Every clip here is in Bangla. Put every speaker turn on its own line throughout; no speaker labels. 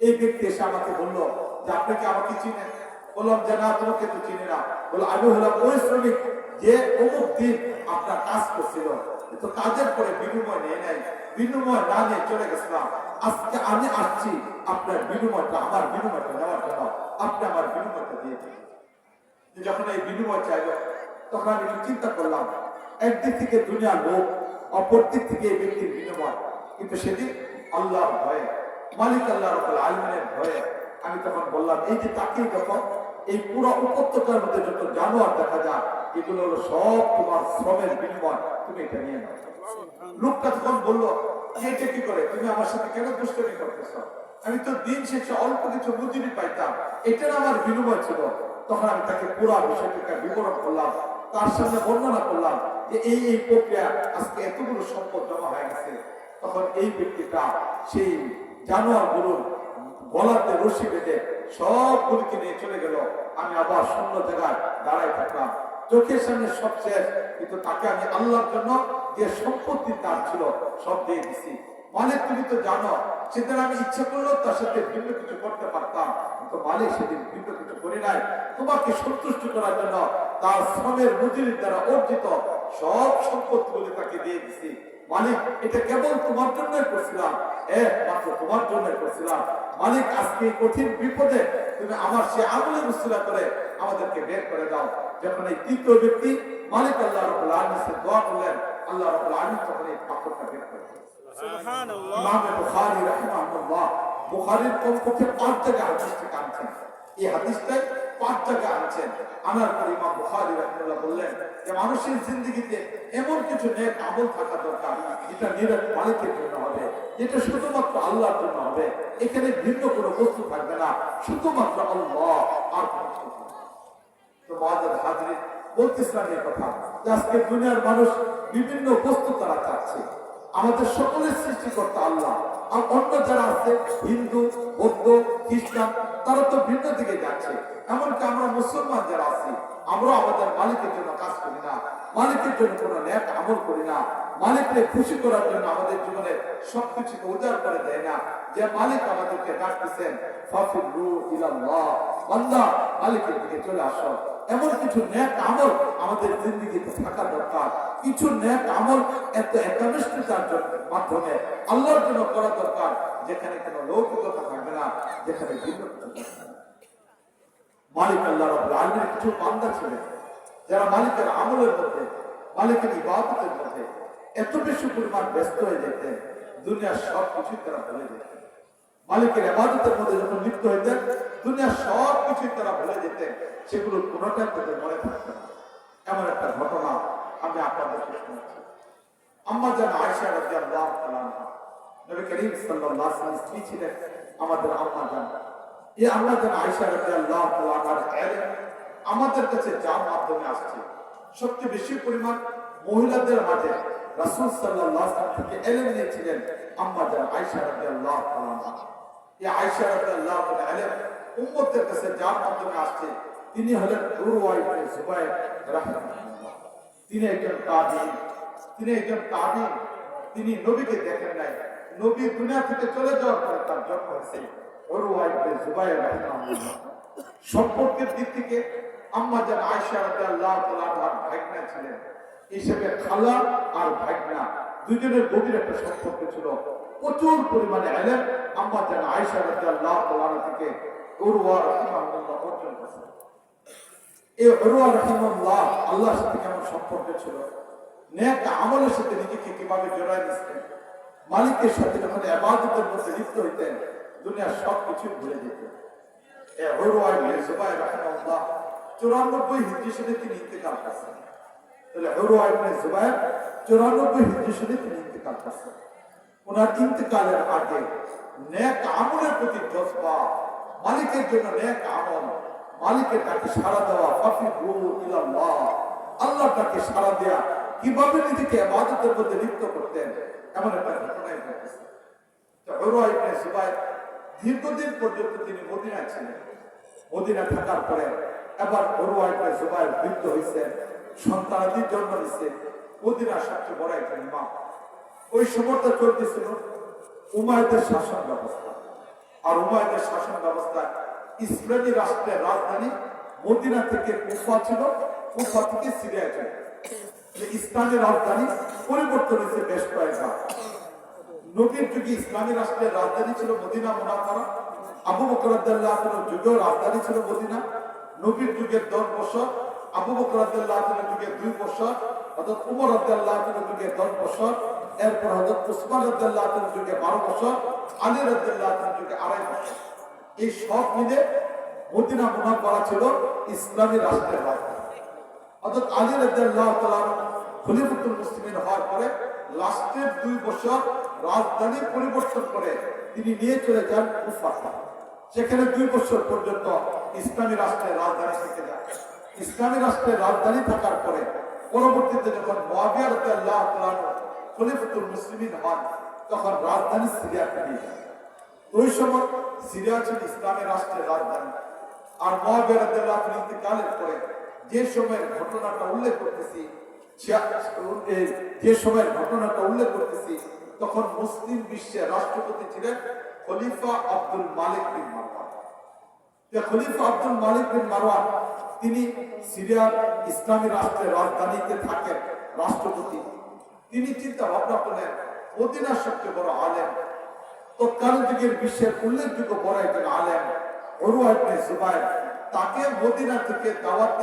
এই ব্যক্তি এসে আমাকে বলল যে, আপনি কি আমাকে চিনেন? বললাম, যে না, তোমাকে তো চিনি না। বলে আমি হলাম ওই শ্রমিক যে অমুক দিন আপনার কাজ করছিল। কিন্তু কাজের পরে বিনিময় নিয়ে নেয় বিনিময় না নিয়ে চলে গেছিলাম আজকে আমি আসছি, আপনার বিনিময়টা, আমার বিনিময়টা নেওয়ার জন্য। আপনি আমার বিনিময়টা দিয়ে দিন। যখন এই বিনিময় চাইল, তখন আমি চিন্তা করলাম একদিক থেকে দুনিয়ার লোক, অপর দিক থেকে এই ব্যক্তির বিনিময়। কিন্তু সেদিন আল্লাহর ভয়ে মালিক আল্লাহ রব্বুল আলমিনের ভয়ে আমি তখন বললাম, এই যে তাকেই যখন এই পুরো উপত্যকার মধ্যে যত জানোয়ার দেখা যায়, এগুলো হলো সব তোমার শ্রমের বিনিময়, তুমি এটা নিয়ে নাও। লোকটা তখন বলল এটা কি করে? তুমি আমার সাথে কেন দুষ্টমি করতেছ? আমি তো দিন শেষে অল্প কিছু মজুরি পাইতাম, এটার আমার বিনিময় ছিল। তখন আমি তাকে পুরো বিষয়টাকে বিবরণ করলাম, তার সামনে বর্ণনা করলাম যে এই এই প্রক্রিয়া আজকে এতগুলো সম্পদ জমা হয়ে গেছে। তখন এই ব্যক্তিটা সেই জানোয়ারগুলোর গলাতে রশি বেঁধে সবগুলিকে নিয়ে চলে গেল। আমি আবার শূন্য জায়গায় দাঁড়াই থাকলাম। চোখের সামনে সব শেষ, কিন্তু তাকে আমি আল্লাহর জন্য যে সম্পত্তি তার ছিল, সব দিয়ে দিছি। মালিক, তুমি তো জানো, সেদিন আমি ইচ্ছা করলেও তার সাথে ভিন্ন কিছু করতে পারতাম, কিন্তু মালিক সেদিন ভিন্ন কিছু করি নাই। তোমাকে সন্তুষ্ট করার জন্য তার শ্রমের মজুরির দ্বারা অর্জিত সব সম্পত্তিগুলি তাকে দিয়ে দিছি। মালিক এটা কেবল তোমার জন্যই করছিলাম। একমাত্র তোমার জন্যই করছিলাম। মালিক আজকে কঠিন বিপদে তুমি আমার সে আমলের উসিলা করে আমাদেরকে বের করে দাও। যখন এই তৃতীয় ব্যক্তি মালিক আল্লাহ রবুল আলমিসের দোয়া করলেন আল্লাহ রবুল আলমিন তখন এই পাথরটা বের করে দিলেন। ইমামে বুখারী কমপক্ষে পাঁচ জায়গায় হাদিসটি আনছেন এই হাদিসটাই আনছেন। আনার পর ইমাম বুখারী রাহিমাহুল্লাহ বললেন যে, মানুষের জিন্দগিতে এমন কিছু নেক আমল থাকা দরকার মালিকের জন্য হবে। শুধুমাত্র আল্লাহর জন্য হবে। এখানে ভিন্ন কোনো বস্তু থাকবে না। শুধুমাত্র আল্লাহ আর। তো বলতেছিলাম এই কথা আজকে দুনিয়ার মানুষ বিভিন্ন বস্তু তারা চাচ্ছে। আমাদের সকলের সৃষ্টিকর্তা আল্লাহ। আর অন্য যারা আছে, হিন্দু, বৌদ্ধ, খ্রিস্টান, তারা তো ভিন্ন দিকে যাচ্ছে। এমনকি আমরা মুসলমান যারা আছি আমরা আমাদের মালিকের জন্য কাজ করি না, মালিকের জন্য কোনো ন্যাক আমল করি না, মালিককে খুশি করার জন্য আমাদের জীবনের সবকিছুকে উজাড় করে দেয় না। যে মালিক আমাদেরকে ডাকতেছেন, ফাফিরু ইলাল্লাহ, বান্দা, মালিকের দিকে চলে আসো। এমন কিছু ন্যাক আমল আমাদের থাকা দরকার। কিছু ন্যাক আমল এত একনিষ্ঠতার মাধ্যমে আল্লাহর জন্য করা দরকার, যেখানে কোনো লৌকিকতা থাকবে না, যেখানে ভিন্ন মালিক আল্লাহ রাব্বুল আলামিনের কিছু বান্দা ছিলেন। যারা মালিকের আমলের মধ্যে, মালিকের ইবাদতের মধ্যে এত বেশি পরিমাণ ব্যস্ত হয়ে যেতেন, দুনিয়ার সব কিছু তারা ভুলে যেতেন। মালিকের ইবাদতের মধ্যে যখন লিপ্ত হইতেন, দুনিয়ার সব কিছু তারা ভুলে যেতেন। সেগুলো কোনোটাই তাদের মনে থাকতো না। এমন একটা ঘটনা আমি আপনাদেরকে শোনাচ্ছি আম্মা জান আয়েশা রাদিয়াল্লাহু তাআলা আনহা, নবী করিম ওয়াসাল্লাম স্ত্রী ছিলেন আমাদের আম্মা জান। আমাদের কাছে মাধ্যমে আসছে। সবচেয়ে বেশি পরিমাণ মহিলাদের মাঝে রাসূল আলাইহি থেকে নিয়েছিলেন আনহা। এই আয়েশা রাদিয়াল্লাহু তাআলা ইলম উম্মতের কাছে যার মাধ্যমে আসছে তিনি হলেন উরওয়া ইবনে জুবাইর রাহিমাহুল্লাহ। তিনি একজন তাবিঈন তিনি একজন তাবি। তিনি নবীকে দেখেন নাই। নবী দুনিয়া থেকে চলে যাওয়ার পরে তার জন্ম হয়েছে। সম্পর্কের দিক থেকে আম্মা ভাগনা ছিলেন। হিসেবে খালা আর দুজনের গভীর একটা সম্পর্ক ছিল। প্রচুর পরিমাণে আম্মা রাদিয়াল্লাহু থেকে আল্লাহর সাথে কেমন সম্পর্ক ছিল? সাথে নিজেকে কীভাবে দিচ্ছেন মালিকের সাথে যখন আবাদতের মধ্যে লিপ্ত হইতেন দুনিয়ার সব কিছু ভুলে যেতেন এ অরুয়া ইবনে জুবাইর রাহিমাহুল্লাহ 94 হিজরি সনে তিনি ইন্তেকাল করেছেন। তাহলে অরুয়া ইবনে জুবাইর 94 হিজরি সনে তিনি ইন্তেকাল করেছেন। ওনার ইন্তেকালের আগে মালিকের জন্য মালিকের ডাকে সাড়া দেওয়া আল্লাহর ডাকে সাড়া দেয়া, কীভাবে নিজেকে মধ্যে লিপ্ত করতেন, এমন একটা ঘটনাই ঘটেছে। দীর্ঘদিন পর্যন্ত তিনি মদিনায় ছিলেন মদিনা থাকার পরে এবার উরওয়া ইবনে জুবাইর বৃদ্ধ হয়েছেন সন্তানাদির জন্ম নিচ্ছে মদিনার সবচেয়ে বড় একজন ইমাম। ওই সময়টা চলতেছিল উমায়দের শাসন ব্যবস্থা। আর উমায়দের শাসন ব্যবস্থায় ইসলামী রাষ্ট্রের রাজধানী মদিনা থেকে কুফা ছিল। কুফা থেকে সিরিয়া ছিল যে ইসলামী রাজধানী পরিবর্তন হয়েছে বেশ কয়েকবার। নবীর যুগে ইসলামী রাষ্ট্রের রাজধানী ছিল মদিনা মোনাফারা আবু বকরাদ্দাল্লাহ যুগেও রাজধানী ছিল মদিনা। নবীর যুগের দশ বছর, আবু বকরাদ্দাল্লাহ যুগে দুই বছর অর্থাৎ উমর আব্দাল্লাহ যুগে দশ বছর, এরপর হজরত উসমান আব্দাল্লাহ যুগে বারো বছর, আলী রাদ্দাল্লাহ যুগে আড়াই বছর। এই সব মিলে মদিনা মোনাফারা ছিল ইসলামী রাষ্ট্রের রাজধানী। অর্থাৎ আলী তাআলা খলিফাতুল মুসলিমিন হওয়ার পরে লাস্টের দুই বছর রাজধানী পরিবর্তন করে তিনি নিয়ে চলে যান কুফা। সেখানে দুই বছর পর্যন্ত ইসলামী রাষ্ট্রের রাজধানী থেকে যায়। ইসলামী রাষ্ট্রের রাজধানী থাকার পরে পরবর্তীতে যখন মুয়াবিয়া রাদিয়াল্লাহু তাআলা খলিফাতুল মুসলিমিন হন, তখন রাজধানী সিরিয়াতে নিয়ে যান ওই সময় সিরিয়া ছিল ইসলামী রাষ্ট্রের রাজধানী। আর মহাবিয়া রাদিয়াল্লাহু তাআলা ইন্তেকালের পরে যে সময়ের ঘটনাটা উল্লেখ করতেছি যে সময়ের ঘটনাটা উল্লেখ করতেছি, তখন মুসলিম বিশ্বের রাষ্ট্রপতি ছিলেন খলিফা আব্দুল মালিক বিন মারওয়ান। খলিফা আব্দুল মালিক বিন মারওয়ান, তিনি সিরিয়ার ইসলামী রাষ্ট্রের রাজধানীতে থাকেন, রাষ্ট্রপতি। তিনি চিন্তা ভাবনা করলেন, মদিনার সবচেয়ে বড় আলেম। তৎকালীন যুগের বিশ্বের উল্লেখযোগ্য বড় একজন আলেম, অরুয়া ইবনে জুবাইর, তাকে মদিনা থেকে দাওয়াত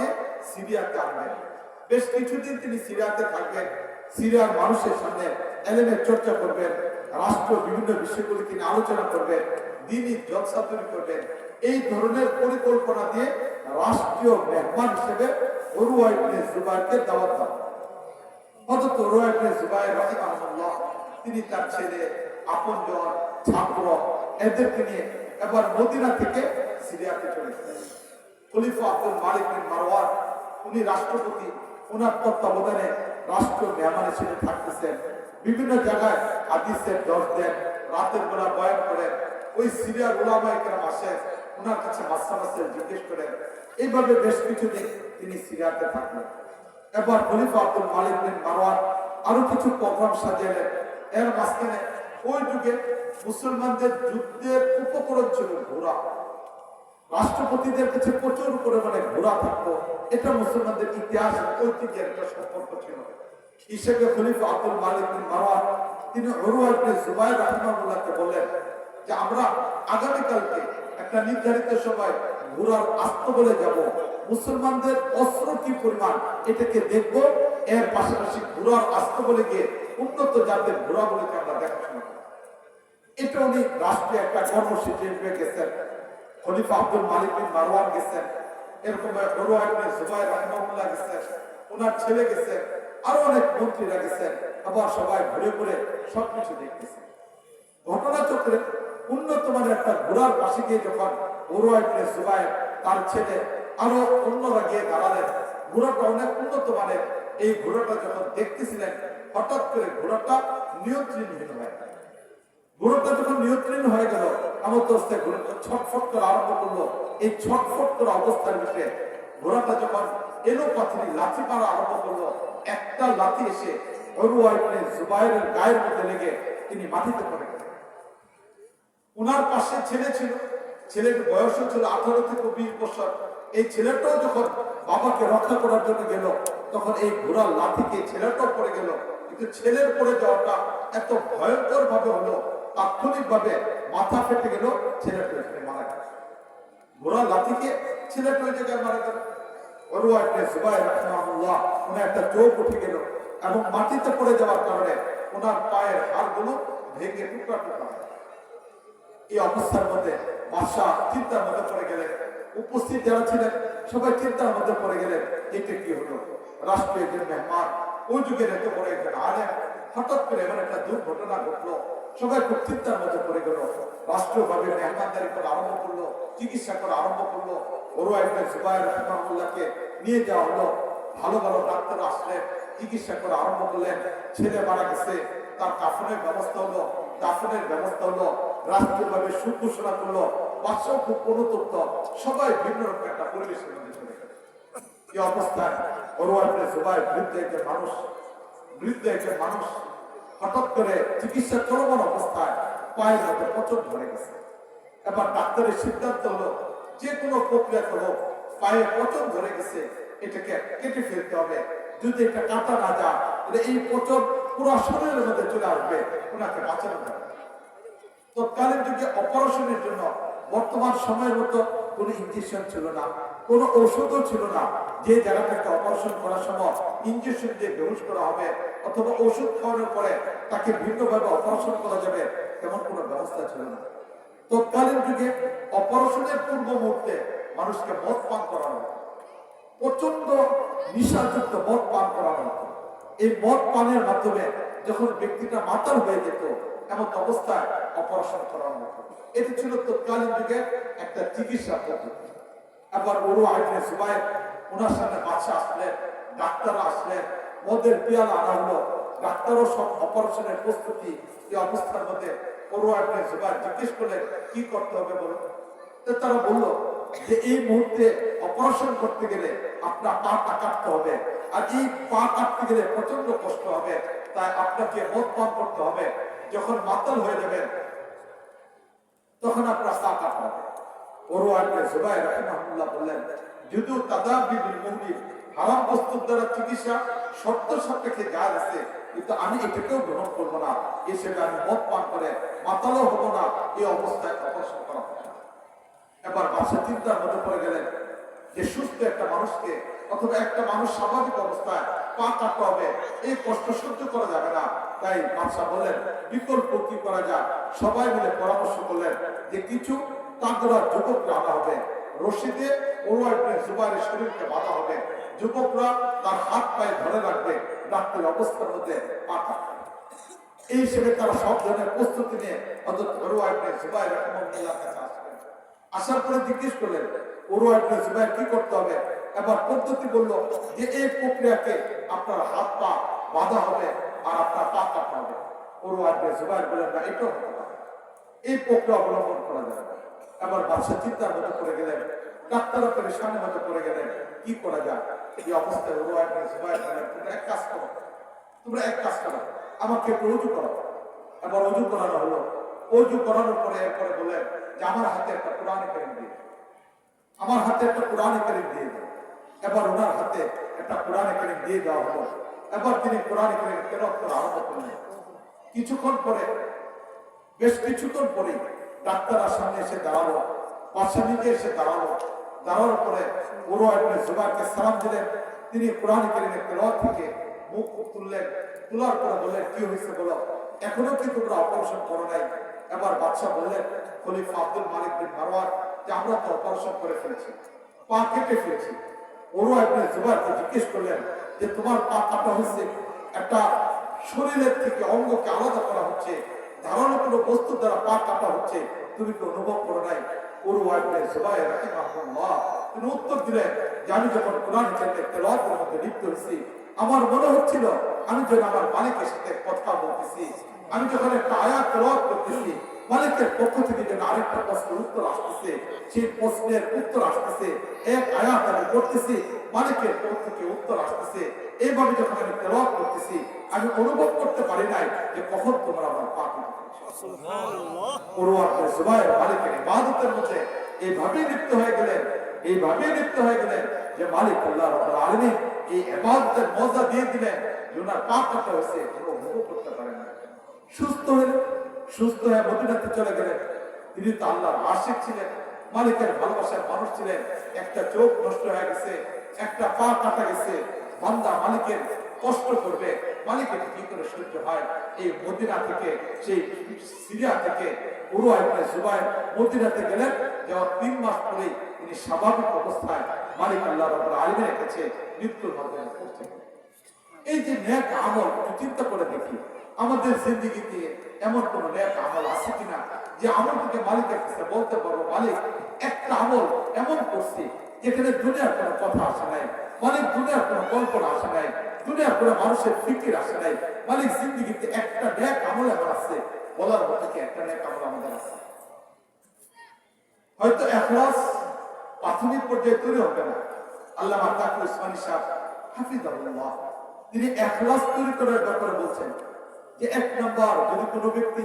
সিরিয়াতে আনবেন বেশ কিছুদিন তিনি সিরিয়াতে থাকবেন, সিরিয়ার মানুষের সামনে এলেমের চর্চা করবেন, রাষ্ট্র বিভিন্ন বিষয়গুলি তিনি আলোচনা করবেন, দিনই জলসা তৈরি করবেন। এই ধরনের পরিকল্পনা দিয়ে রাষ্ট্রীয় মেহমান হিসেবে জুবাইরকে দাওয়াত দেওয়া হযরত রোয়া ইবনে জুবাইর রাহিমাহুল্লাহ, তিনি তার ছেলে, আপনজন, ছাত্র, এদেরকে নিয়ে এবার মদিনা থেকে সিরিয়াতে চলে গেলেন। খলিফা আব্দুল মালিক বিন মারওয়ান, উনি রাষ্ট্রপতি তত্ত্বাবধানে রাষ্ট্র মেহমান হিসেবে থাকতেছেন, বিভিন্ন জায়গায় হাদিসের দশ দেন, রাতের বেলা বয়ান করেন, ওই সিরিয়ার আসেন, ওনার কাছে মাসা মাসে জিজ্ঞেস করেন। এইভাবে বেশ কিছুদিন তিনি সিরিয়াতে থাকলেন। এবার খলিফা আব্দুল মালিক বিন মারওয়ান আরও কিছু প্রোগ্রাম সাজালেন এর মাঝখানে ওই যুগে মুসলমানদের যুদ্ধের উপকরণ ছিল ঘোড়া। রাষ্ট্রপতিদের কাছে প্রচুর পরিমাণে ঘোড়া থাকতো। এটা মুসলমানদের ইতিহাস ঐতিহ্যের একটা সম্পর্ক ছিল। হিসেবে খলিফা আব্দুল মালিক বিন মারওয়ান তিনি অরুয়া ইবনে জুবাইর রাহিমাহুল্লাহকে বললেন যে, আমরা আগামীকালকে একটা নির্ধারিত সময় ঘোড়ার আস্ত বলে যাব। মুসলমানদের অস্ত্র কি পরিমাণ এটাকে দেখব। এর পাশাপাশি ঘোড়ার আস্ত বলে গিয়ে উন্নত জাতের ঘোড়া বলে আমরা দেখাশোনা করব। এটা উনি রাষ্ট্রে একটা কর্মসূচি হিসেবে গেছেন খলিফা আব্দুল মালিক বিন মারওয়ান গেছেন। এরকম জুবাইর গেছেন। ওনার ছেলে গেছেন আরও অনেক মন্ত্রীরা গেছেন। আবার সবাই ঘুরে ঘুরে সবকিছু উন্নত মানের একটা ঘোড়ার পাশে গিয়ে যখন বড়ুয়া ইবনে জুবাইর তার ছেলে আরও অন্যরা গিয়ে দাঁড়ালেন, ঘোড়াটা অনেক উন্নত মানের। এই ঘোড়াটা যখন দেখতেছিলেন, হঠাৎ করে ঘোড়াটা নিয়ন্ত্রণহীন হয়ে গেল। যখন নিয়ন্ত্রণ হয়ে গেল, আমার ঘোড়াটা ছটফট করে আরম্ভ করল। এই ছটফট অবস্থার ভিতরে ঘোড়াটা যখন এলো পাথরি লাথি মারা আরম্ভ করল। একটা লাথি এসে জুবাইরের গায়ের মধ্যে লেগে তিনি মাটিতে পড়ে ওনার পাশে ছেলে ছিল। ছেলের বয়সও ছিল আঠারো থেকে বিশ বছর। এই ছেলেটাও যখন বাবাকে রক্ষা করার জন্য গেল, তখন এই ঘোড়ার লাঠিকে ছেলেটাও পড়ে গেল। কিন্তু ছেলের পড়ে যাওয়াটা এত ভয়ঙ্কর ভাবে হলো তাৎক্ষণিক ভাবে মাথা ফেটে গেল ছেলেটা এখানে মারা গেল। ঘোড়ার লাঠিকে ওই জায়গায় মারা গেল। উঠে এবং মাটিতে ওনার পায়ের ভেঙে এই অবস্থার মধ্যে চিন্তার মধ্যে পড়ে উপস্থিত যারা ছিলেন, সবাই চিন্তার মধ্যে গেলেন কি হলো? রাষ্ট্রীয় ওই যুগের এত বড় একজন আলেম, হঠাৎ করে এমন একটা দুর্ঘটনা ঘটলো। সবাই চিন্তার মধ্যে পড়ে গেল। রাষ্ট্রীয়ভাবে মেহমানদারি করা আরম্ভ করল, চিকিৎসা করা আরম্ভ করল। ওরও একটা জুবাইর রহমানুল্লাহকে নিয়ে যাওয়া হলো। ভালো ভালো ডাক্তার আসলেন চিকিৎসা করা আরম্ভ করলেন। ছেলে মারা গেছে, তার কাফনের ব্যবস্থা হলো দাফনের ব্যবস্থা হলো। রাষ্ট্রীয়ভাবে সুখ ঘোষণা করল। বাদশাহ খুব অনুতপ্ত। সবাই ভিন্ন রকম একটা পরিবেশের মধ্যে চলে গেল। এই অবস্থায় পরোয়ারে সবাই বৃদ্ধ একজন মানুষ, বৃদ্ধ একজন মানুষ হঠাৎ করে চিকিৎসা চলমান অবস্থায় পায়ের মধ্যে প্রচুর ধরে গেছে। এবার ডাক্তারের সিদ্ধান্ত হলো, যে কোনো প্রক্রিয়া হোক, পায়ে পচন ধরে গেছে, এটাকে কেটে ফেলতে হবে। যদি এটা কাটা না যায়, তাহলে এই পচন পুরো শরীরের মধ্যে চলে আসবে, ওনাকে বাঁচানো যাবে। তৎকালীন যুগে অপারেশনের জন্য বর্তমান সময়ের মতো কোনো ইঞ্জেকশন ছিল না। কোনো ঔষধও ছিল না যে জায়গাটাকে অপারেশন করার সময় ইঞ্জেকশন দিয়ে বেহুশ করা হবে অথবা ওষুধ খাওয়ানোর পরে তাকে ভিন্নভাবে অপারেশন করা যাবে তেমন কোনো ব্যবস্থা ছিল না। তৎকালীন যুগে অপারেশনের পূর্ব মুহূর্তে মানুষকে মদ পান করানো। প্রচণ্ড নিশাযুক্ত মদ পান করানো হতো। এই মদ পানের মাধ্যমে যখন ব্যক্তিটা মাতাল হয়ে যেত, এমন অবস্থায় অপারেশন করানো হতো। এটি ছিল তৎকালীন যুগে একটা চিকিৎসা পদ্ধতি। এবার ওরু আইনে সুবাই ওনার সামনে বাচ্চা আসলেন ডাক্তার আসলেন মদের পিয়ালা আনা হলো। ডাক্তারও সব অপারেশনের প্রস্তুতি এই অবস্থার মধ্যে সুবাই জিজ্ঞেস করলেন কি করতে হবে বলো? তো তারা বলল যে, এই মুহূর্তে অপারেশন করতে গেলে আপনার পাটা কাটতে হবে। আর এই পা কাটতে গেলে প্রচণ্ড কষ্ট হবে। তাই আপনাকে মদ পান করতে হবে। যখন মাতাল হয়ে যাবেন, তখন আপনার পা কাটা হবে। রাহিমাহুল্লাহ বললেন, যদিও হারাম দ্বারা চিকিৎসা শর্ত সাপেক্ষে আছে, কিন্তু আমি এটাকেও গ্রহণ না। আমি পান করে মাতালও না এই অবস্থায় করা এবার বাসা চিন্তার মধ্যে পড়ে গেলেন যে সুস্থ একটা মানুষকে অথবা একটা মানুষ স্বাভাবিক অবস্থায় পা কাটতে হবে, এই কষ্ট সহ্য করা যাবে না। তাই বাদশাহ বললেন, বিকল্প কি করা যায়? সবাই মিলে পরামর্শ করলেন যে কিছু তাগড়া যুবকরা আনা হবে। রশিদে ওরওয়াইবনে জুবাইরের শরীরকে বাঁধা হবে। যুবকরা তার হাত পায়ে ধরে রাখবে ডাক্তার অবস্থার মধ্যে পা এই হিসেবে তারা সব ধরনের প্রস্তুতি নিয়ে হযরত ওরওয়া ইবনে জুবাইর আসার পরে জিজ্ঞেস করলেন ওরওয়া ইবনে জুবাইর কি করতে হবে? এবার পদ্ধতি বলল, যে এই প্রক্রিয়াকে আপনার হাত পা বাঁধা হবে আর আপনার পা কাটা হবে। ওরওয়া ইবনে জুবাইর বলেন না, এটাও হতে পারে। এই প্রক্রিয়া অবলম্বন করা যাবে এবার বাদশাহ চিন্তার মধ্যে পড়ে গেলেন, ডাক্তারও পরেশানের মধ্যে পড়ে গেলেন, কি করা যায়? এই অবস্থায় ইবনে জুবাইর বলেন তোমরা এক কাজ করো, তোমরা এক কাজ করো, আমাকে অজু করো এবার অজু করানো হলো। অজু করানোর পরে এরপরে বললেন যে, আমার হাতে একটা কোরআন কারিম দিয়ে আমার হাতে একটা কোরআন কারিম দিয়ে দাও। এবার ওনার হাতে একটা কোরআন কারিম দিয়ে দেওয়া হলো। এবার তিনি কোরআন কারিম তেরো করা আরম্ভ করলেন। কিছুক্ষণ পরে, বেশ কিছুক্ষণ পরে ডাক্তার সামনে এসে দাঁড়াল। পাশে নিজে এসে দাঁড়াল। দাঁড়ানোর পরে ওরো আপনি জুবাইরকে সালাম দিলেন। তিনি কোরআন কারিমের তেলাওয়াত থেকে মুখ তুললেন। তোলার পরে বললেন, কি হয়েছে বলো? এখনও কি তোমরা অপারেশন করো নাই? এবার বাদশাহ বললেন, খলিফা আব্দুল মালিক বিন মারওয়ান, যে আমরা তো অপারেশন করে ফেলেছি, পা কেটে ফেলেছি। ওরও আপনি জুবাইরকে জিজ্ঞেস করলেন যে, তোমার পা কাটা হয়েছে? একটা শরীরের থেকে অঙ্গকে আলাদা করা হচ্ছে। কোনো দ্বারা পা কাটা হচ্ছে, তুমি কি অনুভব করো নাই? ওর ওয়াইফের সবাই তিনি উত্তর দিলেন যে আমি যখন কোরআন তেলাওয়াতের মধ্যে লিপ্ত হয়েছি, আমার মনে হচ্ছিল, আমি যখন আমার মালিকের সাথে কথা বলতেছি, আমি যখন একটা আয়াত তেলাওয়াত করতেছি মালিকের পক্ষ থেকে যেন আরেকটা প্রশ্নের উত্তর আসতেছে। সেই প্রশ্নের উত্তর আসতেছে। এক আয়াত আমি করতেছি মালিকের পক্ষ থেকে উত্তর আসতেছে। এইভাবে যখন আমি তেলাওয়াত করতেছি আমি অনুভব করতে পারি নাই যে কখন তোমরা আমার পা কেটে পড়ুয়ার জুবাইর মালিকের ইবাদতের মধ্যে এইভাবেই লিপ্ত হয়ে গেলেন এইভাবেই লিপ্ত হয়ে গেলেন যে মালিক আল্লাহ রাব্বুল আলামিন এই ইবাদতের মজা দিয়ে দিলেন যে ওনার পাপ কাটা হয়েছে অনুভব করতে পারেন না সুস্থ হলেন। সুস্থ হয়ে মদিনাতে চলে গেলেন। তিনি তো আল্লাহর আশিক ছিলেন, মালিকের ভালোবাসার মানুষ ছিলেন। একটা চোখ নষ্ট হয়ে গেছে, একটা পা কাটা গেছে। বান্দা মালিকের কষ্ট করবে, মালিকের কি করে সহ্য হয়? এই মদিনা থেকে, সেই সিরিয়া থেকে পুরো সুবাই মদিনাতে গেলেন। যাওয়ার তিন মাস পরেই তিনি স্বাভাবিক অবস্থায় মালিক আল্লাহ রাব্বুল আলামিনের কাছে মৃত্যুর মধ্যে এই যে ন্যাক আমল চিন্তা করে দেখি। আমাদের জিন্দিগিতে এমন কোন ন্যাক আমল আছে কিনা যে আমল থেকে মালিকের কাছে বলতে পারব মালিক, একটা আমল এমন করছি যেখানে দুনিয়ার কোনো কথা আসে নাই, মালিক, দুনিয়ার কোনো কল্পনা আসে নাই, দুনিয়ার কোনো মানুষের ফিকির আসে নাই, মালিক জিন্দিগিতে একটা ন্যাক আমল আমার আছে, বলার মতো কি একটা ন্যাক আমল আমাদের আছে? হয়তো এখলাস প্রাথমিক পর্যায়ে তৈরি হবে না। আল্লাহ তাকুর উসমানী সাহেব হাফিজাহুল্লাহ, তিনি এখলাস তৈরি করার ব্যাপারে বলছেন যে এক নম্বর যদি কোনো ব্যক্তি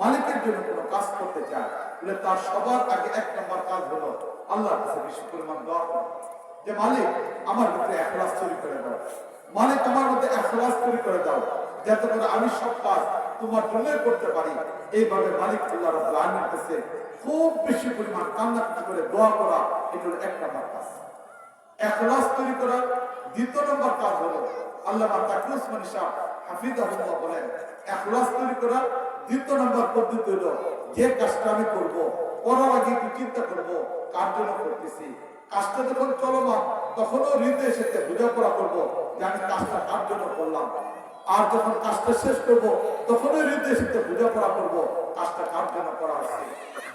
মালিকের জন্য কোনো কাজ করতে চায়, তাহলে তার সবার আগে এক নম্বর কাজ হলো আল্লাহর কাছে বেশি পরিমাণ দোয়া করা। যে মালিক, আমার ভিতরে এখলাস তৈরি করে দাও। মালিক, আমার মধ্যে এখলাস তৈরি করে দাও। যাতে করে আমি সব কাজ তোমার জন্য করতে পারি। এইভাবে মালিক আল্লাহ রাব্বুল আলামিনের কাছে খুব বেশি পরিমাণ কান্নাকাটি করে দোয়া করা, এটা হলো এক নম্বর কাজ। এখলাস তৈরি করা, দ্বিতীয় নম্বর কাজ হলো আল্লাহ তাকরু উসমান শাহ হাফিজাহুল্লাহ বলেন এখলাস তৈরি করা দ্বিতীয় নম্বর পদ্ধতি হলো, যে কাজটা আমি করব, করার আগে একটু চিন্তা করব, কার জন্য করতেছি। কাজটা যখন চলমান, তখনও করব যে আমি কাজটা কার জন্য করলাম। আর যখন কাজটা শেষ করব তখনই হৃদয়ের সাথে বোঝাপড়া করব, কাজটা কার জন্য করা হচ্ছে?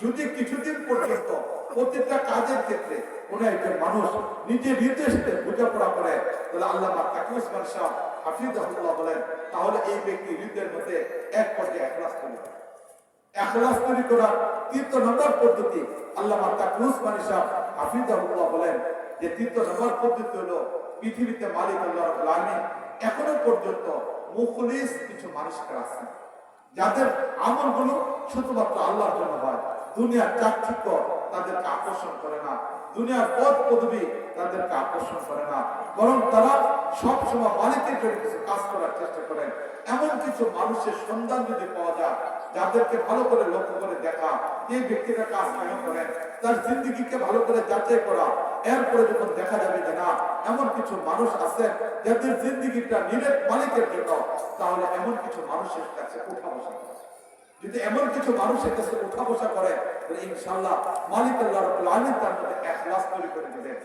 যদি কিছুদিন পর্যন্ত প্রত্যেকটা কাজের ক্ষেত্রে কোন একজন মানুষ হৃদয়ের সাথে বোঝাপড়া করে, তাহলে আল্লাহ উসমান শাহ হাফিজাহুল্লাহ বলেন, তাহলে এই ব্যক্তি হৃদয়ের মধ্যে এক পর্যায়ে একলাস তৈরি এখলাস তৈরি নম্বর পদ্ধতি আল্লাহ সাহেব হাফিজাহুল্লাহ বলেন, যে নম্বর পদ্ধতি হলো পৃথিবীতে মালিক আল্লাহ এখনও পর্যন্ত মুখলিস কিছু মানুষকে আছে যাদের আমলগুলো শুধুমাত্র আল্লাহর জন্য হয়, দুনিয়ার চাকচিক্য তাদেরকে আকর্ষণ করে না। দুনিয়ার পদ পদবি তাদেরকে আকর্ষণ করে না। বরং তারা সবসময় মালিকের জন্য কিছু কাজ করার চেষ্টা করেন এমন কিছু মানুষের সন্ধান যদি পাওয়া যায়, যাদেরকে ভালো করে লক্ষ্য করে দেখা, এই ব্যক্তিরা কাজ কেন করেন তার জিন্দিগিকে ভালো করে যাচাই করা। এরপরে যখন দেখা যাবে যে না, এমন কিছু মানুষ আছেন যাদের জিন্দিগিটা নিরেট মালিকের জন্য, তাহলে এমন কিছু মানুষের কাছে উঠা বসা করা। যদি এমন কিছু মানুষের কাছে উঠা বসা করে ইনশাল্লাহ মালিক আল্লাহ রাব্বুল আলামিন তার মধ্যে ইখলাস তৈরি করে দিবেন।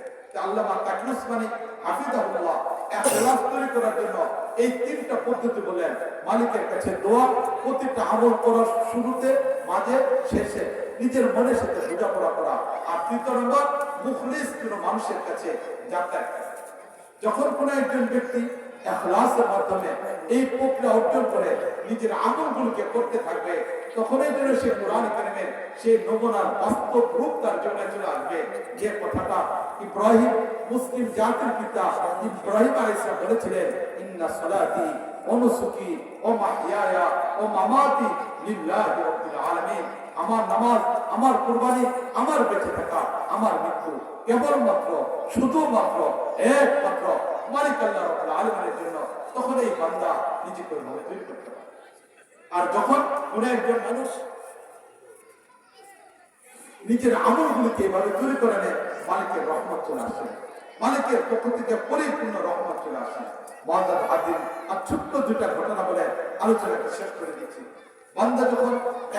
তাকলিস মানে হাফিজাহুল্লাহ ইখলাস তৈরি করার জন্য এই তিনটা পদ্ধতি বলেন মালিকের কাছে দোয়া প্রত্যেকটা আমল করার শুরুতে, মাঝে, শেষে নিজের মনের সাথে বোঝাপড়া করা। আর তৃতীয় নম্বর, মুখলিস কোন মানুষের কাছে যাতায়াত যখন কোন একজন ব্যক্তি এখলাসের মাধ্যমে এই প্রক্রিয়া অর্জন করে নিজের করতে থাকবে, তখনই যেন সে কোরআন সেই নমুনার বাস্তব রূপ তার জন্য চলে আসবে। যে কথাটা ইব্রাহিম মুসলিম জাতির পিতা ইব্রাহিম বলেছিলেন, ইন্না সালাতি ও নুসুকি ও মাহইয়ায়া ও মামাতি লিল্লাহি আলামিন। আমার নামাজ, আমার কুরবানি, আমার বেঁচে থাকা, আমার মৃত্যু কেবলমাত্র, শুধুমাত্র একমাত্র মালিক আল্লাহ আলামিনের জন্য তখন এই বান্দা নিজেকে ওইভাবে তৈরি করতে পারে। আর যখন কোন একজন মানুষ নিজের আমলগুলিকে এভাবে তৈরি করে নেয়, মালিকের রহমত চলে আসে। মালিকের পক্ষ থেকে পরিপূর্ণ রহমত চলে আসে। মহাদার হাদিন আর ছোট্ট দুটা ঘটনা বলে আলোচনাকে শেষ করে দিচ্ছি। বান্দা যখন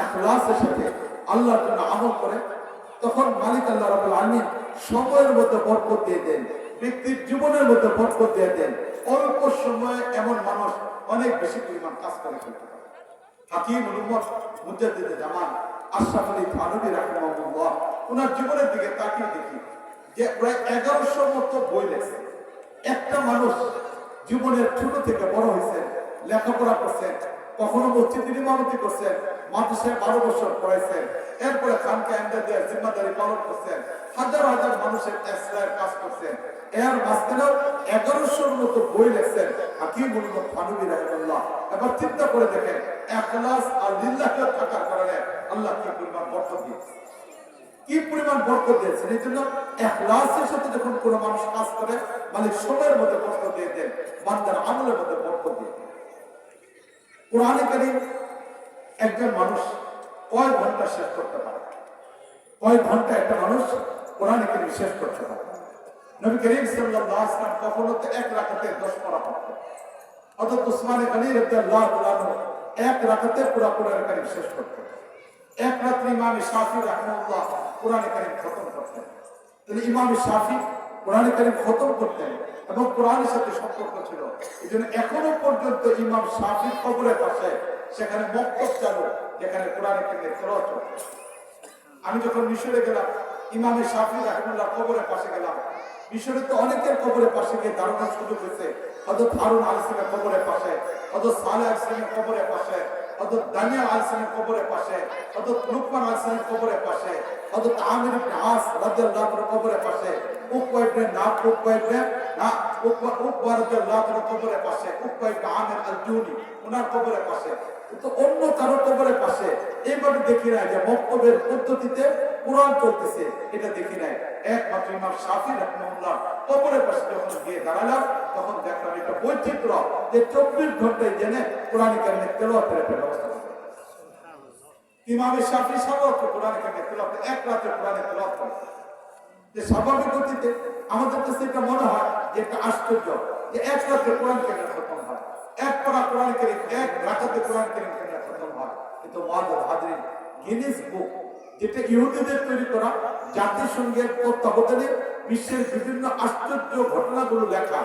এখলাসের সাথে আল্লাহর জন্য আমল করে, তখন মালিক আল্লাহ রাব্বুল আলামিন সময়ের মধ্যে বরকত দিয়ে দেন। ব্যক্তির জীবনের মধ্যে বরকত দিয়ে দেন। অল্প সময়ে এমন মানুষ অনেক বেশি পরিমাণ কাজ করে ফেলতে পারে। হাকিম মুজাদ্দিদ জামান আশরাফ আলী ওনার জীবনের দিকে তাকিয়ে দেখি যে প্রায় এগারোশো মতো বই লেখছে। একটা মানুষ জীবনের ছোট থেকে বড় হয়েছে, লেখাপড়া করছেন কখনো মসজিদের ইমামতি করছেন, মাদ্রাসায় বারো বছর পড়াইছেন। এরপরে খানকে আন্দা দেওয়ার জিম্মাদারি পালন করছেন। হাজার হাজার মানুষের এসরায়ের কাজ করছেন। এর মাঝখানেও এগারোশোর মতো বই লেখছেন হাকিম উল্মত ফানুবি রহমুল্লাহ এবার চিন্তা করে দেখেন, এখলাস আর লিল্লাহ থাকার কারণে আল্লাহ কি পরিমাণ বরকত দিয়েছে? কি পরিমাণ বরকত দিয়েছেন? এই জন্য এখলাসের সাথে যখন কোনো মানুষ কাজ করে, মালিক সময়ের মধ্যে বরকত দিয়ে দেন, বান্দার আমলের মধ্যে বরকত দিয়ে দেন। কোরআনে কারিম একজন মানুষ কয় ঘণ্টা শেষ করতে পারে? কয় ঘণ্টা একটা মানুষ কোরআনে কারিম শেষ করতে পারে? নবী করিম সাল্লাল্লাহু আলাইহি ওয়াসাল্লাম কখনো তো এক রাকাতে 10 পারা পড়তেন অর্থাৎ উসমান গনি রাদিয়াল্লাহু তাআলা এক রাকাতে পুরো কোরআন কারিম শেষ করতেন এক রাত্রে ইমাম শাফি রাহমাহুল্লাহ কোরআন কারিম খতম করতেন। তাহলে ইমাম শাফি কোরআন কারিম খতম করতেন এবং কোরআনের সাথে সম্পর্ক ছিল। এই জন্য এখনও পর্যন্ত ইমাম শাফির কবরের পাশে সেখানে মক্তব চালু, যেখানে কোরআন কারিমের চলছে। আমি যখন মিশরে গেলাম, ইমামে শাফি রাহমুল্লাহ কবরের পাশে গেলাম। মিশরে তো অনেকের কবরের পাশে গিয়ে দারুণার সুযোগ হয়েছে। হয়তো হারুন আলসিমের কবরের পাশে হয়তো সালে আলসিমের কবরের পাশে হয়তো দানিয়াল আলসিমের কবরের পাশে হয়তো লুকমান আলসিমের কবরের পাশে হযরত আমির ইবনে আস রাদিয়াল্লাহু তাআলা কবরের পাশে তো অন্য কারও পাশে এইভাবে দেখি যে পদ্ধতিতে কোরআন চলতেছে, এটা দেখি নাই। একমাত্র ইমাম শাফি কবরের পাশে যখন গিয়ে দাঁড়ালাম, তখন দেখলাম এটা বৈচিত্র্য যে চব্বিশ ঘন্টায় জেনে কোরআন কারিমের তেলাওয়াতের একটা ব্যবস্থা সর্বত্র কোরআন তেলাওয়াত এক রাতে তেলাওয়াত করে যে গতিতে আমাদের কাছে এটা মনে হয় যে একটা আশ্চর্য, যে এক রাতে কোরআন কারিমের খতম হয়। এক পড়া কোরআন কারিম, এক কোরআন কারিম কারিমের খতম হয়? কিন্তু গিনিস বুক, যেটা ইহুদিদের তৈরি করা, জাতিসংঘের তত্ত্বাবধানে বিশ্বের বিভিন্ন আশ্চর্য ঘটনাগুলো লেখা।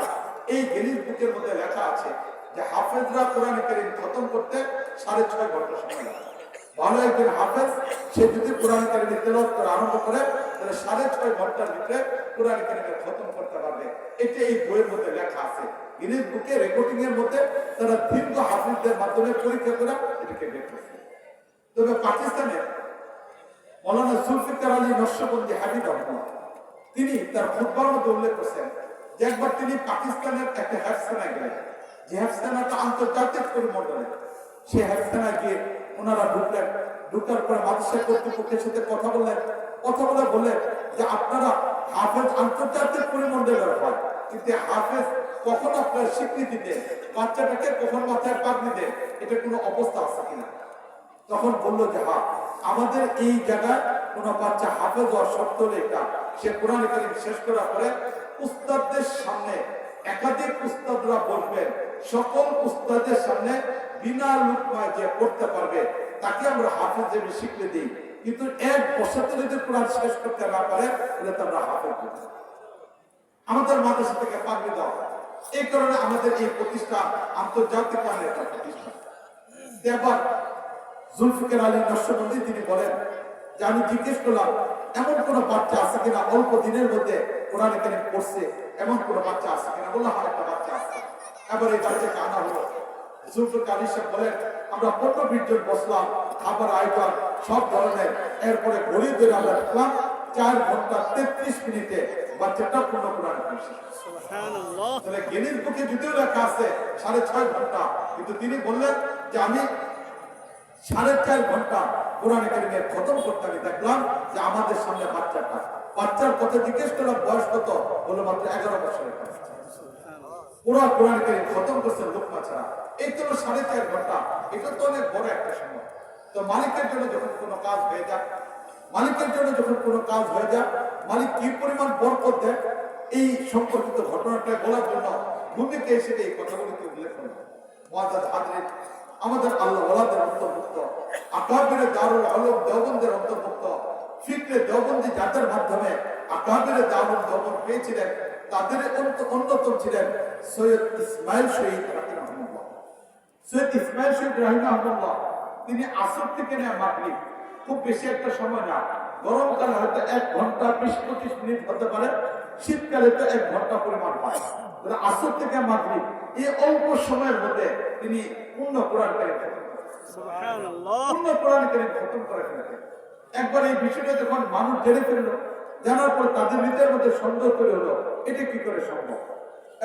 এই গিনিস বুকের মধ্যে লেখা আছে যে হাফেজরা কোরআন খতম করতে সাড়ে ছয় ঘণ্টা সময় লাগে ভালো একজন হাফেজ, সে যদি কোরআন কারিমের তেলাওয়াত করা আরম্ভ করে, তাহলে সাড়ে ছয় ঘণ্টার ভিতরে কোরআন কারিমের খতম করতে পারবে। এটা এই বইয়ের মধ্যে লেখা আছে। গিনিস বুকে রেকর্ডিং এর মধ্যে তারা দীর্ঘ হাফিজদের মাধ্যমে পরীক্ষা করে এটাকে বের করছে। তবে পাকিস্তানে মৌলানা জুলফিকার আলী নকশবন্দি হাবিব রহমান, তিনি তার খুতবার মধ্যে উল্লেখ করছেন যে একবার তিনি পাকিস্তানের একটা হ্যাফসানায় গেলেন। যে হ্যাফসানাটা আন্তর্জাতিক পরিমণ্ডলে, সে হ্যাফসানায় গিয়ে ওনারা ঢুকলেন। ঢুকার পরে মাদ্রাসা কর্তৃপক্ষের সাথে কথা বললেন। কথা বলে বললেন যে, আপনারা হাফেজ আন্তর্জাতিক পরিমণ্ডলের হয়, কিন্তু হাফেজ কখন আপনার স্বীকৃতি দেন বাচ্চাটাকে কখন মাথায় পাগড়ি দেন এটা কোনো অবস্থা আছে কিনা? তখন বলল যে হা আমাদের এই জায়গায় কোন বাচ্চা হাফেজ হওয়ার শর্ত এটা। সে কোরআন কারিম শেষ করার পরে উস্তাদদের সামনে একাধিক উস্তাদরা বলবেন, সকল উস্তাদের সামনে বিনা লুকমায় যে করতে পারবে, তাকে আমরা হাফেজ হিসেবে শিখলে দিই। কিন্তু এক বছরতে যদি কোরআন শেষ করতে না পারে, তাহলে তো আমরা হাফেজ করি আমাদের মাদ্রাসা থেকে পাগড়ি দেওয়া এই কারণে আমাদের এই প্রতিষ্ঠান আন্তর্জাতিক মানের একটা প্রতিষ্ঠান। এবার জুলফিকার আলী নকশবন্দি তিনি বলেন, যে আমি জিজ্ঞেস করলাম, এমন কোন বাচ্চা আছে কিনা? অল্প দিনের মধ্যে কোরআন এখানে পড়ছে। এমন কোন বাচ্চা আছে কিনা? বললাম আমার একটা বাচ্চা আছে। এবার এই বাচ্চাকে আনা হলো। আলী সাহেব বলেন আমরা পনেরো বিশ জন বসলাম খাবার আয়োজন সব ধরনের। এরপরে ঘড়ি ধরে আমরা দেখলাম চার ঘণ্টা তেত্রিশ মিনিটে বাচ্চাটা পূর্ণ
সুবহানাল্লাহ।
তাহলে গিনিস বুকে যদিও লেখা আছে সাড়ে ছয় ঘণ্টা। কিন্তু তিনি বললেন যে আমি সাড়ে চার ঘণ্টা কোরআন খতম করতে আমি দেখলাম যে আমাদের সামনে বাচ্চাটা বাচ্চার কথা জিজ্ঞেস করলাম বয়স কত? বলল মাত্র এগারো বছরের পুরো কোরআন কারিম খতম করছেন লোকমা ছাড়া এই তো সাড়ে চার ঘণ্টা। এটা তো অনেক বড় একটা সময়। তো মালিকের জন্য যখন কোনো কাজ হয়ে যায়, মালিকের জন্য যখন কোনো কাজ হয়ে যায়, মালিক কি পরিমাণ বরকত দেয়? এই সম্পর্কিত ঘটনাটা বলার জন্য ভূমিকা হিসেবে এই কথাগুলিকে উল্লেখ করল মহাদাদ হাজরিন, আমাদের আল্লাহ ওলাদের অন্তর্ভুক্ত। আকাবিরে দারুল আলম দেওবন্দের অন্তর্ভুক্ত। ফিক্রে দেওবন্দি যাদের মাধ্যমে দারুল দেওবন্দ পেয়েছিলেন তাদের অন্যতম ছিলেন সৈয়দ ইসমাইল শহীদ রাহিমাহুল্লাহ। সৈয়দ ইসমাইল শহীদ রাহিমাহুল্লাহ তিনি আসর থেকে নেয় মাগরিব। খুব বেশি একটা সময় না। গরমকালে হয়তো এক ঘণ্টা বিশ পঁচিশ মিনিট হতে পারে শীতকালে তো এক ঘণ্টা পরিমাণ পায় আসর থেকে মাগরিব এই অল্প সময়ের মধ্যে তিনি পূর্ণ কোরআন খতম পূর্ণ কোরআন কারিম খতম করে ফেলেছেন একবার এই বিষয়টা যখন মানুষ জেনে ফেলল, জানার পর তাদের নিজের মধ্যে সন্দেহ করে হলো এটা কি করে সম্ভব?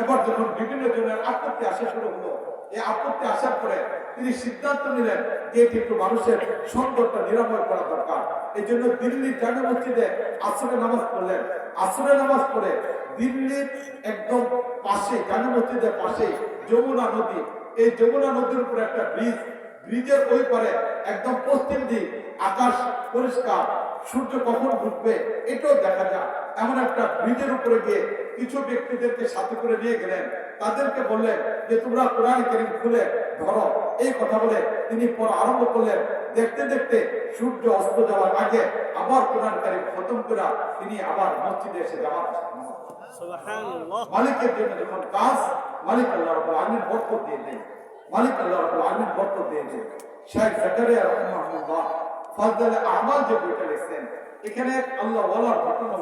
এবার যখন বিভিন্ন জনের আপত্তি আসা শুরু হলো, এই আপত্তি আসার পরে তিনি সিদ্ধান্ত নিলেন যে এটি একটু মানুষের সন্দেহটা নিরাময় করা দরকার। এই জন্য দিল্লির জামে মসজিদে আসরে নামাজ পড়লেন। আসরে নামাজ পড়ে দিল্লির একদম পাশে, জামে মসজিদের পাশে যমুনা নদী। এই যমুনা নদীর উপরে একটা ব্রিজ ব্রিজের ওই পারে একদম পশ্চিম দিক আকাশ পরিষ্কার সূর্য কখন ঘুরবে এটাও দেখা যায় এমন একটা ব্রিজের উপরে গিয়ে কিছু ব্যক্তিদেরকে সাথে করে নিয়ে গেলেন। তাদেরকে বললেন যে তোমরা কোরআন করিম খুলে ধরো। এই কথা বলে তিনি পর আরম্ভ করলেন। দেখতে দেখতে সূর্য অস্ত যাওয়ার আগে আবার কোরআন করিম খতম করে তিনি আবার মসজিদে এসে যাওয়ার মালিকের জন্য যখন কাজ মালিক আল্লাহ আলামিন বরকত দিয়ে দেন মালিক এখানে আল্লাহ ওয়ালার ঘটনা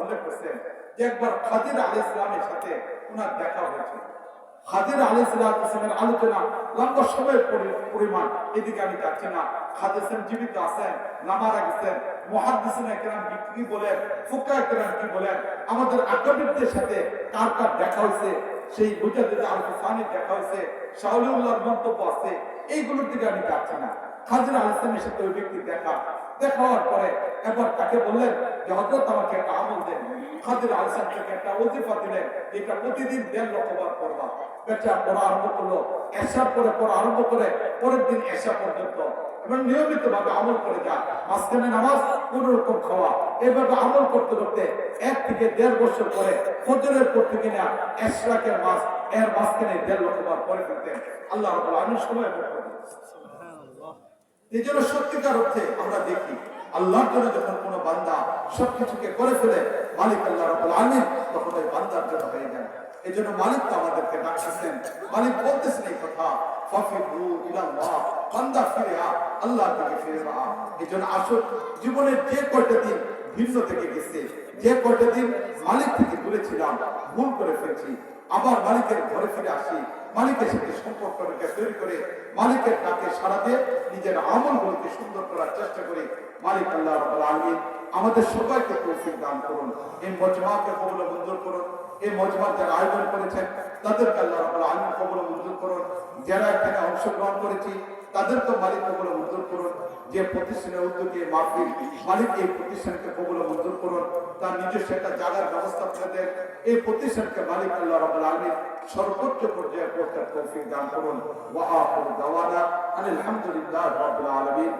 একবার খাদির আলাইহিস সালামের সাথে ওনার দেখা হয়েছে। খাদির আলাইহিস আলোচনা লম্বা সময়ের পরি- পরিমাণ, এদিকে আমি যাচ্ছি না। খাদেছেন জীবিত আছেন না মারা গেছেন আমাদের আকাবিরদের সাথে কার কার দেখা সেই মুজাদ্দিদ আল হুসানি দেখা হয়েছে, শাহুলিউল্লাহর মন্তব্য আছে, এইগুলোর দিকে আমি যাচ্ছি না। খাজরা হাসানের সাথে ওই ব্যক্তির দেখা। দেখা হওয়ার পরে এবার তাকে বললেন, যে হজরত আমাকে একটা আমল দেন। থেকে একটা দিলেন, এটা প্রতিদিন দেড় লক্ষবার পড়বা। বেচা পড়া আরম্ভ করল এসা পরে পড়া আরম্ভ করে পরের দিন এসা পর্যন্ত এবং নিয়মিত ভাবে আমল করে যা মাঝখানে নামাজ কোন রকম খাওয়া। আমল করতে করতে এক থেকে দেড় বছর পরে ফজরের পর থেকে না এশরাকের মাস এর মাঝখানে দেড় লক্ষবার পরে আল্লাহ আলামিন সময় বের করে দিয়েছেন।
Subhanallah.
এই জন্য সত্যিকার অর্থে আমরা দেখি, আল্লাহর জন্য যখন কোনো বান্দা সবকিছুকে করে ফেলে, মালিক আল্লাহ রাব্বুল আলামিন তখন ওই বান্দার জন্য হয়ে যায়। এই জন্য মালিক তো আমাদেরকে ডাকতেছেন। মালিক বলতেছেন এই কথা আবার মালিকের ঘরে ফিরে আসি মালিকের সাথে সম্পর্কটাকে তৈরি করে মালিকের ডাকে সারা দিয়ে নিজের আমলগুলোকে সুন্দর করার চেষ্টা করে। মালিক আল্লাহ আলমিন আলামিন আমাদের সবাইকে তৌফিক দান করুন। এই মজমাকে কবল মঞ্জুর করুন। এই মজমার যারা আয়োজন করেছেন, তাদেরকে আল্লাহ রাব্বুল কবল মঞ্জুর করুন। যারা এখানে অংশগ্রহণ করেছি তাদেরকে মালিক কবল মঞ্জুর করুন। যে প্রতিষ্ঠানের উদ্যোগে মাহফিল, মালিক এই প্রতিষ্ঠানকে কবল মঞ্জুর করুন। তার নিজস্ব একটা জায়গার ব্যবস্থা করে দেন। এই প্রতিষ্ঠানকে মালিক আল্লাহ রাব্বুল আলামিন সর্বোচ্চ পর্যায়ে পৌঁছার তৌফিক দান করুন। ওয়া আখিরু দাওয়ানা আলহামদুলিল্লাহ রাব্বিল আলামিন।